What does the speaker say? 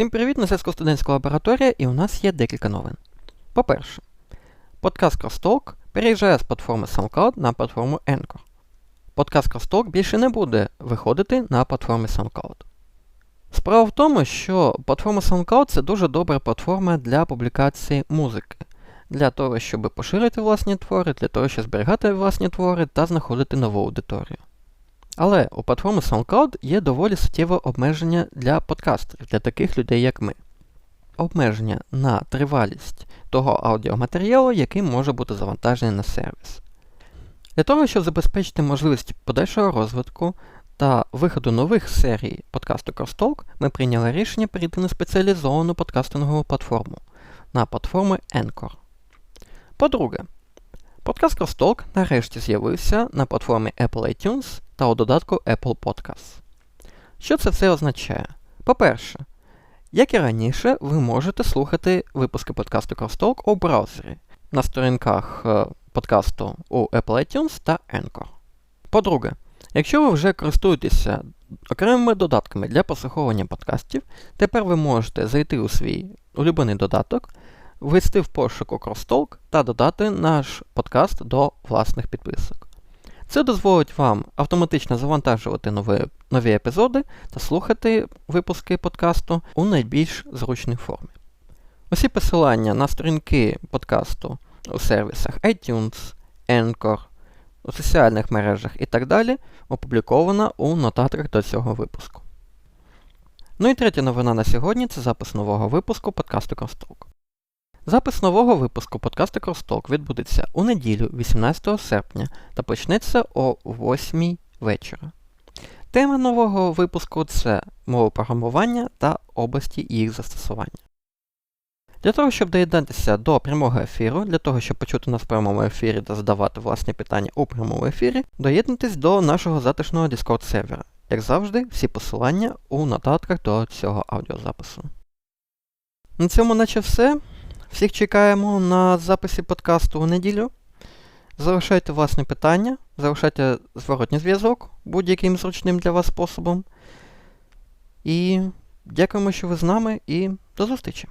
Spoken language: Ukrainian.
Всім привіт, на зв'язку студентська лабораторія, і у нас є декілька новин. По-перше, подкаст Crosstalk переїжджає з платформи SoundCloud на платформу Anchor. Подкаст Crosstalk більше не буде виходити на платформі SoundCloud. Справа в тому, що платформа SoundCloud це дуже добра платформа для публікації музики, для того, щоб поширити власні твори, для того, щоб зберігати власні твори та знаходити нову аудиторію. Але у платформи SoundCloud є доволі суттєве обмеження для подкастерів, для таких людей, як ми. Обмеження на тривалість того аудіоматеріалу, який може бути завантажений на сервіс. Для того, щоб забезпечити можливість подальшого розвитку та виходу нових серій подкасту Crosstalk, ми прийняли рішення перейти на спеціалізовану подкастингову платформу на платформу Anchor. По-друге, подкаст Crosstalk нарешті з'явився на платформі Apple iTunes та у додатку Apple Podcasts. Що це все означає? По-перше, як і раніше, ви можете слухати випуски подкасту Crosstalk у браузері на сторінках е, подкасту у Apple iTunes та Anchor. По-друге, якщо ви вже користуєтеся окремими додатками для прослуховування подкастів, тепер ви можете зайти у свій улюблений додаток, ввести в пошуку Crosstalk та додати наш подкаст до власних підписок. Це дозволить вам автоматично завантажувати нові, нові епізоди та слухати випуски подкасту у найбільш зручній формі. Усі посилання на сторінки подкасту у сервісах iTunes, Anchor, у соціальних мережах і так далі опубліковано у нотатках до цього випуску. Ну і третя новина на сьогодні це запис нового випуску подкасту Crosstalk. Запис нового випуску подкасту Crosstalk відбудеться у неділю 18 серпня та почнеться о 8 вечора. Тема нового випуску це мова програмування та області їх застосування. Для того, щоб доєднатися до прямого ефіру, для того, щоб почути нас в прямому ефірі та задавати власні питання у прямому ефірі, доєднуйтесь до нашого затишного Discord сервера. Як завжди, всі посилання у нотатках до цього аудіозапису. На цьому наче все. Всіх чекаємо на записі подкасту у неділю. Залишайте власне питання, залишайте зворотній зв'язок будь-яким зручним для вас способом. І дякуємо, що ви з нами, і до зустрічі!